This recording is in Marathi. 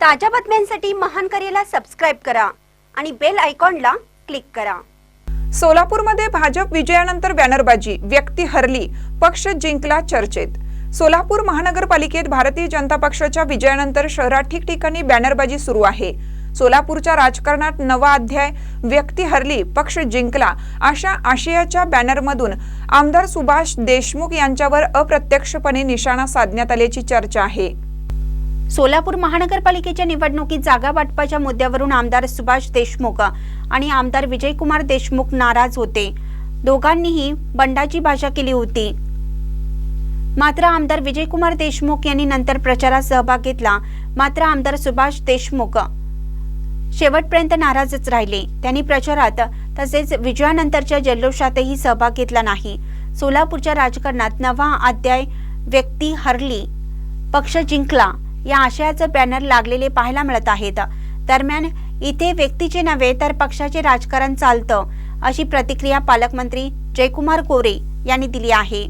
ताज्या बातम्यांसाठी महान करेला सबस्क्राईब करा आणि बेल आयकॉनला क्लिक करा. सोलापूरमध्ये भाजप विजयानंतर बॅनरबाजी व्यक्ती हरली पक्ष जिंकला चर्चेत. सोलापूर महानगरपालिकेत भारतीय जनता पक्षाच्या विजयानंतर शहरात ठिकठिकाणी बॅनरबाजी सुरू आहे. सोलापूरच्या राजकारणात नवा अध्याय व्यक्ती हरली पक्ष जिंकला अशा आशयाच्या बॅनरमधून आमदार सुभाष देशमुख यांच्यावर अप्रत्यक्षपणे निशाणा साधण्यात आल्याची चर्चा आहे. सोलापूर महानगरपालिकेच्या निवडणुकीत जागा वाटपाच्या मुद्द्यावरून आमदार सुभाष देशमुख आणि आमदार विजयकुमार देशमुख नाराज होते. दोघांनीही बंडाची भाषा केली होती. मात्र आमदार विजयकुमार देशमुख यांनी नंतर प्रचारात सहभाग घेतला. मात्र आमदार सुभाष देशमुख शेवटपर्यंत नाराजच राहिले. त्यांनी प्रचारात तसेच विजयानंतरच्या जल्लोषातही सहभाग घेतला नाही. सोलापूरच्या राजकारणात नवा अध्याय व्यक्ती हरली. पक्ष जिंकला. या आशयाचं बॅनर लागलेले पाहायला मिळत आहेत. दरम्यान इथे व्यक्तीचे नव्हे तर पक्षाचे राजकारण चालतं अशी प्रतिक्रिया पालकमंत्री जयकुमार गोरे यांनी दिली आहे.